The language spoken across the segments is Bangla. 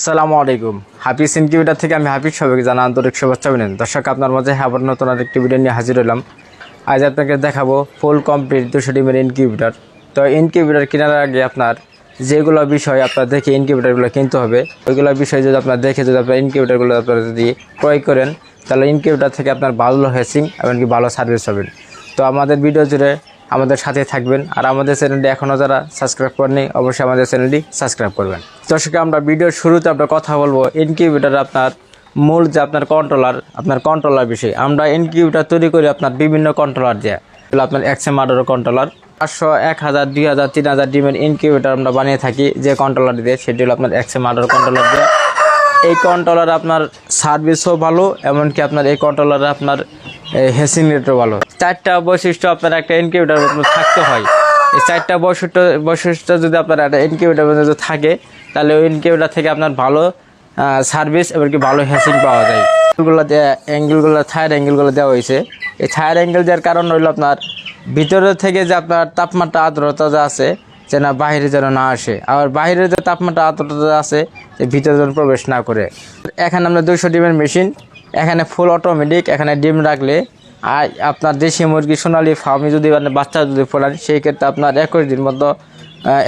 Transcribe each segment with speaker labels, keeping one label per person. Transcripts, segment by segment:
Speaker 1: আসসালামু আলাইকুম। হাফিজ ইনকিউবেটার থেকে আমি হাফিজ সবাইকে জানা আন্তরিক শুভেচ্ছা বিনেন দর্শক, আপনার মাঝে আবার নতুন আরেকটি ভিডিও নিয়ে হাজির হলাম। আজ আপনাকে দেখাবো ফুল কমপ্লিট দুশো ডিমের ইনকিউবেটার। তো ইনকিউবেটার কেনার আগে আপনার যেগুলো বিষয় আপনার দেখে ইনকিউবেটারগুলো কিনতে হবে, ওইগুলো বিষয় যদি আপনার দেখে যদি আপনার ইনকিউবেটারগুলো আপনারা যদি ক্রয় করেন, তাহলে ইনকিউবেটার থেকে আপনার ভালো হ্যাসিং এমনকি ভালো সার্ভিস হবেন তো আমাদের ভিডিও জুড়ে আমাদের সাথে থাকবেন। আর আমাদের চ্যানেলটি এখনও যারা সাবস্ক্রাইব করেনি অবশ্যই আমাদের চ্যানেলটি সাবস্ক্রাইব করবেন। দর্শক, আমরা ভিডিওর শুরুতে আমরা কথা বলব। ইনকিউবেটার আপনার মূল যে আপনার কন্ট্রোলার আপনার কন্ট্রোলার বিষয়। আমরা ইনকিউবেটার তৈরি করি আপনার বিভিন্ন কন্ট্রোলার দিয়ে। আপনার এক্সএম আর্ডার কন্ট্রোলার পাঁচশো, এক হাজার, দুই হাজার, তিন হাজার ডিমের ইনকিউবেটার আমরা বানিয়ে থাকি যে কন্ট্রোলার দিয়ে। সেটি হলো আপনার এক্সএম আর্ডার কন্ট্রোলার দিয়ে। এই কন্ট্রোলার আপনার সার্ভিসও ভালো, এমনকি আপনার এই কন্ট্রোলার আপনার হেসিং রেটও ভালো। চারটা বৈশিষ্ট্য আপনার একটা ইনকিউবেটার থাকতে হয়। এই চারটা বৈশিষ্ট্য বৈশিষ্ট্য যদি আপনার একটা ইনকিউবেটার মধ্যে থাকে, তাহলে ওই ইনকিউবেটার থেকে আপনার ভালো সার্ভিস এমনকি ভালো হেসিং পাওয়া যায়। অ্যাঙ্গেলগুলো অ্যাঙ্গেলগুলো থায়ার অ্যাঙ্গেলগুলো দেওয়া হয়েছে। এই থায়ার অ্যাঙ্গেল দেওয়ার কারণ হলো আপনার ভিতরে থেকে যে আপনার তাপমাত্রা, আর্দ্রতা যা আছে যে না বাইরে যেন না আসে। আর বাইরের যে তাপমাত্রা, আর্দ্রতা আছে, যে ভিতরে যেন প্রবেশ না করে। এখানে আমরা দুশো ডিমের মেশিন এখানে ফুল অটোমেটিক এখানে ডিম রাখলে, আর আপনার দেশি মুরগি, সোনালি ফার্মে যদি মানে বাচ্চা যদি ফোলান, সেই ক্ষেত্রে আপনার একুশ দিন মতো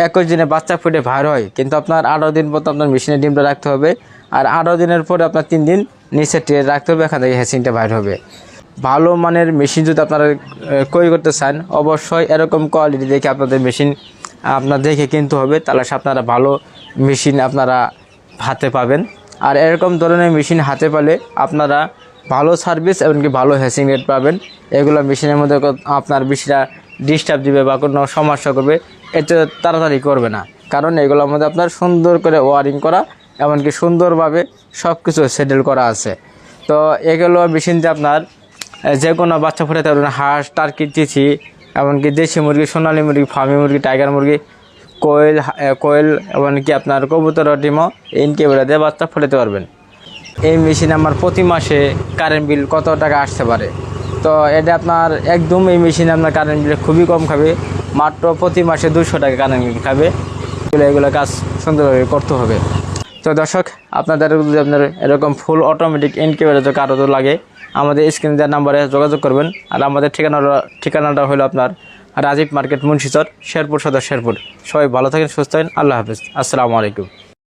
Speaker 1: একুশ দিনে বাচ্চা ফুটে ভার হয়। কিন্তু আপনার আঠারো দিন মতো আপনার মেশিনে ডিমটা রাখতে হবে, আর আঠারো দিনের পরে আপনার তিন দিন নিচে ট্রে রাখতে হবে, এখান থেকে হ্যাসিংটা বাইর হবে। ভালো মানের মেশিন যদি আপনারা ক্রয় করতে চান, অবশ্যই এরকম কোয়ালিটি দেখে আপনাদের মেশিন আপনার দেখে কিনতে হবে, তাহলে আপনারা ভালো মেশিন আপনারা হাতে পাবেন। আর এরকম ধরনের মেশিন হাতে পেলে আপনারা ভালো সার্ভিস এমনকি ভালো হ্যাসিং রেট পাবেন। এগুলো মেশিনের মধ্যে আপনার বেশিরা ডিস্টার্ব দিবে বা কোনো সমস্যা করবে, এতে তাড়াতাড়ি করবে না। কারণ এগুলোর মধ্যে আপনার সুন্দর করে ওয়ারিং করা, এমনকি সুন্দরভাবে সব কিছু সেটেল করা আছে। তো এগুলো মেশিন দিয়ে আপনার যে কোনো বাচ্চা ফুটাতে পারবেন, হাঁস টার্কি চিচি এমনকি দেশি মুরগি, সোনালি মুরগি, ফার্মি মুরগি টাইগার মুরগি কোয়েল কোয়েল এমনকি আপনার কবুতর ডিমও ইনকিউবেটার দিয়ে বাচ্চা ফুটাতে পারবেন। এই মেশিন আমার প্রতি মাসে কারেন্ট বিল কত টাকা আসতে পারে? তো এটা আপনার একদম এই মেশিন আপনার কারেন্ট বিল খুবই কম খাবে, মাত্র প্রতি মাসে দুশো টাকা কারেন্ট বিল খাবে। এগুলো এগুলো কাজ সুন্দরভাবে করতে হবে। তো দর্শক, আপনাদের যদি আপনার এরকম ফুল অটোমেটিক ইনকিউবেটার কারও লাগে, আমাদের স্ক্রিন দেওয়ার নাম্বারে যোগাযোগ করবেন। আর আমাদের ঠিকানাটা ঠিকানাটা হলো আপনার রাজীব মার্কেট মুন্সিচর শেরপুর সদর শেরপুর। সবাই ভালো থাকেন, সুস্থ থাকেন। আল্লাহ হাফিজ। আসসালামু আলাইকুম।